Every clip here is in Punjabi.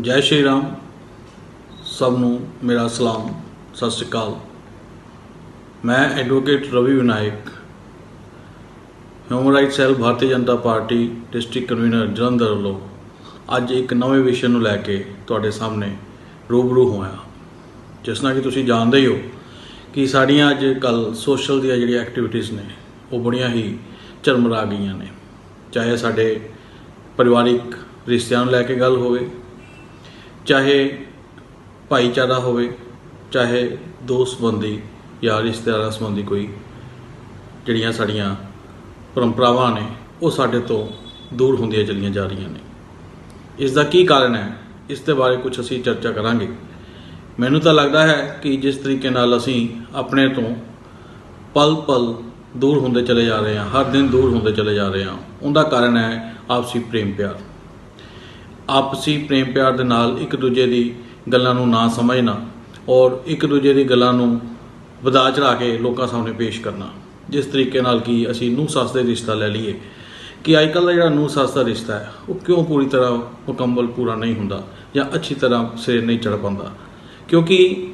ਜੈ ਸ਼੍ਰੀ ਰਾਮ। ਸਭ ਨੂੰ ਮੇਰਾ ਸਲਾਮ। ਸਤਿ ਸ਼੍ਰੀ ਅਕਾਲ। ਮੈਂ advocate Ravi Vinayak. Human rights cell Bharatiya Janata Party district convener Jalandhar ਵੱਲੋਂ ਅੱਜ ਇੱਕ ਨਵੇਂ ਵਿਸ਼ੇ ਨੂੰ ਲੈ ਕੇ ਤੁਹਾਡੇ ਸਾਹਮਣੇ ਰੂਬਰੂ ਹੋਇਆ। ਜਿਸ ਨਾਲ ਕਿ ਤੁਸੀਂ ਜਾਣਦੇ ਹੀ ਹੋ ਕਿ ਸਾਡੀਆਂ ਅੱਜ ਕੱਲ ਸੋਸ਼ਲ ਦੀਆਂ ਜਿਹੜੀਆਂ ਐਕਟੀਵਿਟੀਜ਼ ਨੇ, ਉਹ ਬੜੀਆਂ ਹੀ ਚਰਮਰਾ ਗਈਆਂ ਨੇ। ਚਾਹੇ ਸਾਡੇ ਪਰਿਵਾਰਿਕ ਰਿਸ਼ਤਿਆਂ ਨੂੰ ਲੈ ਕੇ ਗੱਲ ਹੋਵੇ ਚਾਹੇ ਭਾਈਚਾਰਾ ਹੋਵੇ, ਚਾਹੇ ਦੋਸਤ ਸੰਬੰਧੀ ਜਾਂ ਰਿਸ਼ਤੇਦਾਰਾਂ ਸੰਬੰਧੀ ਕੋਈ, ਜਿਹੜੀਆਂ ਸਾਡੀਆਂ ਪਰੰਪਰਾਵਾਂ ਨੇ, ਉਹ ਸਾਡੇ ਤੋਂ ਦੂਰ ਹੁੰਦੀਆਂ ਚਲੀਆਂ ਜਾ ਰਹੀਆਂ ਨੇ। ਇਸ ਦਾ ਕੀ ਕਾਰਨ ਹੈ? ਇਸ ਦੇ ਬਾਰੇ ਕੁਝ ਅਸੀਂ ਚਰਚਾ ਕਰਾਂਗੇ। ਮੈਨੂੰ ਤਾਂ ਲੱਗਦਾ ਹੈ ਕਿ ਜਿਸ ਤਰੀਕੇ ਨਾਲ ਅਸੀਂ ਆਪਣੇ ਤੋਂ ਪਲ ਪਲ ਦੂਰ ਹੁੰਦੇ ਚਲੇ ਜਾ ਰਹੇ ਹਾਂ, ਹਰ ਦਿਨ ਦੂਰ ਹੁੰਦੇ ਚਲੇ ਜਾ ਰਹੇ ਹਾਂ, ਉਹਦਾ ਕਾਰਨ ਹੈ ਆਪਸੀ ਪ੍ਰੇਮ ਪਿਆਰ ਆਪਸੀ ਪ੍ਰੇਮ ਪਿਆਰ ਦੇ ਨਾਲ ਇੱਕ ਦੂਜੇ ਦੀ ਗੱਲਾਂ ਨੂੰ ਨਾ ਸਮਝਣਾ ਔਰ ਇੱਕ ਦੂਜੇ ਦੀ ਗੱਲਾਂ ਨੂੰ ਵਧਾ ਚੜਾ ਕੇ ਲੋਕਾਂ ਸਾਹਮਣੇ ਪੇਸ਼ ਕਰਨਾ। ਜਿਸ ਤਰੀਕੇ ਨਾਲ ਕਿ ਅਸੀਂ ਨੂੰ ਸੱਸ ਦੇ ਰਿਸ਼ਤਾ ਲੈ ਲਈਏ ਕਿ ਅੱਜ ਕੱਲ੍ਹ ਦਾ ਜਿਹੜਾ ਨੂੰ ਸੱਸ ਦਾ ਰਿਸ਼ਤਾ ਹੈ, ਉਹ ਕਿਉਂ ਪੂਰੀ ਤਰ੍ਹਾਂ ਮੁਕੰਮਲ ਪੂਰਾ ਨਹੀਂ ਹੁੰਦਾ ਜਾਂ ਅੱਛੀ ਤਰ੍ਹਾਂ ਸਿਰ ਨਹੀਂ ਚੜ ਪਾਉਂਦਾ? ਕਿਉਂਕਿ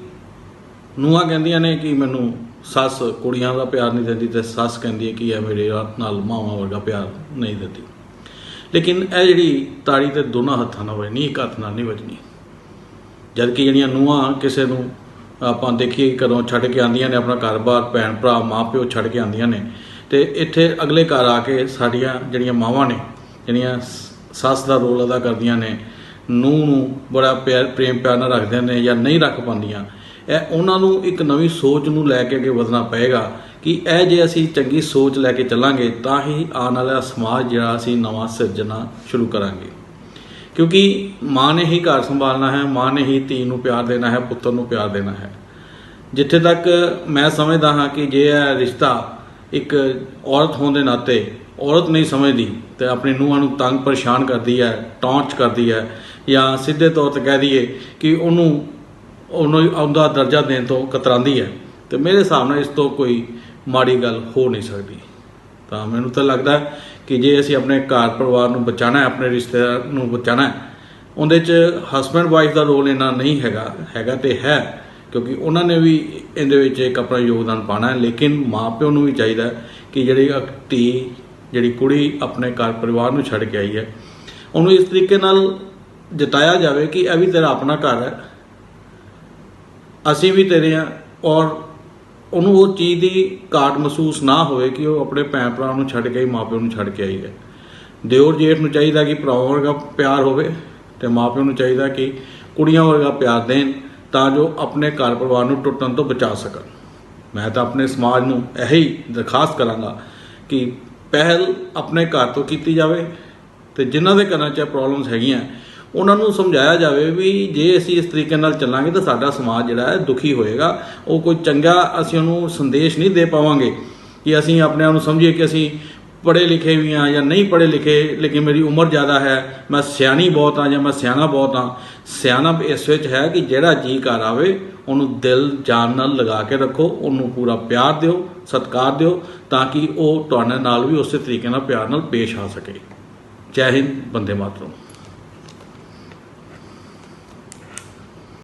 ਨੂੰਹਾਂ ਕਹਿੰਦੀਆਂ ਨੇ ਕਿ ਮੈਨੂੰ ਸੱਸ ਕੁੜੀਆਂ ਦਾ ਪਿਆਰ ਨਹੀਂ ਦਿੰਦੀ ਤੇ ਸੱਸ ਕਹਿੰਦੀ ਹੈ ਕਿ ਇਹ ਮੇਰੇ ਨਾਲ ਮਾਵਾਂ ਵਰਗਾ ਪਿਆਰ ਨਹੀਂ ਦਿੰਦੀ। ਲੇਕਿਨ ਇਹ ਜਿਹੜੀ ਤਾੜੀ ਤੇ ਦੋਨਾਂ ਹੱਥਾਂ ਨਾਲ ਵੱਜਣੀ ਇੱਕ ਹੱਥ ਨਾਲ ਨਹੀਂ ਵੱਜਣੀ। ਜਦ ਕਿ ਜਿਹੜੀਆਂ ਨੂੰਹਾਂ ਕਿਸੇ ਨੂੰ ਆਪਾਂ ਦੇਖੀਏ ਕਦੋਂ ਛੱਡ ਕੇ ਆਉਂਦੀਆਂ ਨੇ, ਆਪਣਾ ਘਰ-ਬਾਰ ਭੈਣ ਭਰਾ ਮਾਪਿਓ ਛੱਡ ਕੇ ਆਉਂਦੀਆਂ ਨੇ, ਤੇ ਇੱਥੇ ਅਗਲੇ ਘਰ ਆ ਕੇ ਸਾਡੀਆਂ ਜਿਹੜੀਆਂ ਮਾਵਾਂ ਨੇ, ਜਿਹੜੀਆਂ ਸ- ਸੱਸ ਦਾ ਰੋਲ ਅਦਾ ਕਰਦੀਆਂ ਨੇ, ਨੂੰਹ ਨੂੰ ਬੜਾ ਪਿਆਰ ਪ੍ਰੇਮ ਪਿਆਰ ਨਾਲ ਰੱਖਦੇ ਨੇ ਜਾਂ ਨਹੀਂ ਰੱਖ ਪਾਉਂਦੀਆਂ ਇਹ ਉਹਨਾਂ ਨੂੰ ਇੱਕ ਨਵੀਂ ਸੋਚ ਨੂੰ ਲੈ ਕੇ ਅੱਗੇ ਵਧਣਾ ਪਏਗਾ ਕਿ ਇਹ ਜੇ ਅਸੀਂ ਚੰਗੀ ਸੋਚ ਲੈ ਕੇ ਚੱਲਾਂਗੇ ਤਾਂ ਹੀ ਆਉਣ ਵਾਲਾ ਸਮਾਜ ਜਿਹੜਾ ਅਸੀਂ ਨਵਾਂ ਸਿਰਜਣਾ ਸ਼ੁਰੂ ਕਰਾਂਗੇ। ਕਿਉਂਕਿ ਮਾਂ ਨੇ ਹੀ ਘਰ ਸੰਭਾਲਣਾ ਹੈ, ਮਾਂ ਨੇ ਹੀ ਧੀ ਨੂੰ ਪਿਆਰ ਦੇਣਾ ਹੈ, ਪੁੱਤਰ ਨੂੰ ਪਿਆਰ ਦੇਣਾ ਹੈ। ਜਿੱਥੇ ਤੱਕ ਮੈਂ ਸਮਝਦਾ ਹਾਂ ਕਿ ਜੇ ਇਹ ਰਿਸ਼ਤਾ ਇੱਕ ਔਰਤ ਹੋਣ ਦੇ ਨਾਤੇ ਔਰਤ ਨਹੀਂ ਸਮਝਦੀ ਤੇ ਆਪਣੀ ਨੂੰਹਾਂ ਨੂੰ ਤੰਗ ਪਰੇਸ਼ਾਨ ਕਰਦੀ ਹੈ, ਟੌਂਚ ਕਰਦੀ ਹੈ ਜਾਂ ਸਿੱਧੇ ਤੌਰ ਤੇ ਕਹਿ ਦਈਏ ਕਿ ਉਹਨੂੰ ਉਹਨੂੰ ਆਉਂਦਾ ਦਰਜਾ ਦੇਣ ਤੋਂ ਕਤਰਾਉਂਦੀ ਹੈ। ਤੇ ਮੇਰੇ ਹਿਸਾਬ ਨਾਲ ਇਸ ਤੋਂ ਕੋਈ ਮਾੜੀ ਗੱਲ ਹੋ ਨਹੀਂ ਸਕਦੀ। ਤਾਂ ਮੈਨੂੰ ਤਾਂ ਲੱਗਦਾ ਕਿ ਜੇ ਅਸੀਂ ਆਪਣੇ ਘਰ ਪਰਿਵਾਰ ਨੂੰ ਬਚਾਉਣਾ ਹੈ, ਆਪਣੇ ਰਿਸ਼ਤੇਦਾਰ ਨੂੰ ਬਚਾਉਣਾ ਹੈ, ਉਹਦੇ 'ਚ ਹਸਬੰਡ ਵਾਈਫ ਦਾ ਰੋਲ ਇੰਨਾ ਨਹੀਂ ਹੈਗਾ ਹੈਗਾ ਤੇ ਹੈ, ਕਿਉਂਕਿ ਉਹਨਾਂ ਨੇ ਵੀ ਇਹਦੇ ਵਿੱਚ ਇੱਕ ਆਪਣਾ ਯੋਗਦਾਨ ਪਾਣਾ ਹੈ। ਲੇਕਿਨ ਮਾਪਿਓ ਨੂੰ ਵੀ ਚਾਹੀਦਾ ਕਿ ਜਿਹੜੀ ਧੀ ਜਿਹੜੀ ਕੁੜੀ ਆਪਣੇ ਘਰ ਪਰਿਵਾਰ ਨੂੰ ਛੱਡ ਕੇ ਆਈ ਹੈ, ਉਹਨੂੰ ਇਸ ਤਰੀਕੇ ਨਾਲ ਜਤਾਇਆ ਜਾਵੇ ਕਿ ਇਹ ਵੀ ਤੇਰਾ ਆਪਣਾ ਘਰ ਹੈ। ਅਸੀਂ ਵੀ ਤੇਰੇ ਆ ਔਰ ਉਹਨੂੰ ਉਹ ਚੀਜ਼ ਦੀ ਘਾਟ ਮਹਿਸੂਸ ਨਾ ਹੋਵੇ ਕਿ ਉਹ ਆਪਣੇ ਭੈਣ ਭਰਾ ਨੂੰ ਛੱਡ ਕੇ ਹੀ ਮਾਪਿਓ ਨੂੰ ਛੱਡ ਕੇ ਆਈ ਹੈ। ਦਿਓਰ ਜੇਠ ਨੂੰ ਚਾਹੀਦਾ ਕਿ ਭਰਾਵਾਂ ਵਰਗਾ ਪਿਆਰ ਹੋਵੇ ਤੇ ਮਾਪਿਓ ਨੂੰ ਚਾਹੀਦਾ ਕਿ ਕੁੜੀਆਂ ਵਰਗਾ ਪਿਆਰ ਦੇਣ ਤਾਂ ਜੋ ਆਪਣੇ ਘਰ ਪਰਿਵਾਰ ਨੂੰ ਟੁੱਟਣ ਤੋਂ ਬਚਾ ਸਕਣ। ਮੈਂ ਤਾਂ ਆਪਣੇ ਸਮਾਜ ਨੂੰ ਇਹੀ ਦਰਖਾਸਤ ਕਰਾਂਗਾ ਕਿ ਪਹਿਲ ਆਪਣੇ ਘਰ ਤੋਂ ਕੀਤੀ ਜਾਵੇ ਤੇ ਜਿਨ੍ਹਾਂ ਦੇ ਘਰਾਂ 'ਚ ਪ੍ਰੋਬਲਮਸ ਹੈਗੀਆਂ ਉਹਨਾਂ ਨੂੰ ਸਮਝਾਇਆ ਜਾਵੇ ਵੀ ਜੇ ਅਸੀਂ ਇਸ ਤਰੀਕੇ ਨਾਲ ਚੱਲਾਂਗੇ ਤਾਂ ਸਾਡਾ ਸਮਾਜ ਜਿਹੜਾ ਹੈ ਦੁਖੀ ਹੋਏਗਾ। ਉਹ ਕੋਈ ਚੰਗਾ ਅਸੀਂ ਉਹਨੂੰ ਸੰਦੇਸ਼ ਨਹੀਂ ਦੇ ਪਾਵਾਂਗੇ ਕਿ ਅਸੀਂ ਆਪਣੇ ਆਪ ਨੂੰ ਸਮਝੀਏ ਕਿ ਅਸੀਂ ਪੜ੍ਹੇ ਲਿਖੇ ਵੀ ਹਾਂ ਜਾਂ ਨਹੀਂ ਪੜ੍ਹੇ ਲਿਖੇ, ਲੇਕਿਨ ਮੇਰੀ ਉਮਰ ਜ਼ਿਆਦਾ ਹੈ, ਮੈਂ ਸਿਆਣੀ ਬਹੁਤ ਹਾਂ ਜਾਂ ਮੈਂ ਸਿਆਣਾ ਬਹੁਤ ਹਾਂ। ਸਿਆਣਾ ਇਸ ਵਿੱਚ ਹੈ ਕਿ ਜਿਹੜਾ ਜੀ ਘਰ ਆਵੇ, ਉਹਨੂੰ ਦਿਲ, ਜਾਨ ਨਾਲ ਲਗਾ ਕੇ ਰੱਖੋ, ਉਹਨੂੰ ਪੂਰਾ ਪਿਆਰ ਦਿਓ, ਸਤਿਕਾਰ ਦਿਓ, ਤਾਂ ਕਿ ਉਹ ਤੁਹਾਡੇ ਨਾਲ ਵੀ ਉਸੇ ਤਰੀਕੇ ਨਾਲ ਪਿਆਰ ਨਾਲ ਪੇਸ਼ ਆ ਸਕੇ। ਜੈ ਹਿੰਦ, ਬੰਦੇ ਮਾਤਰਮ।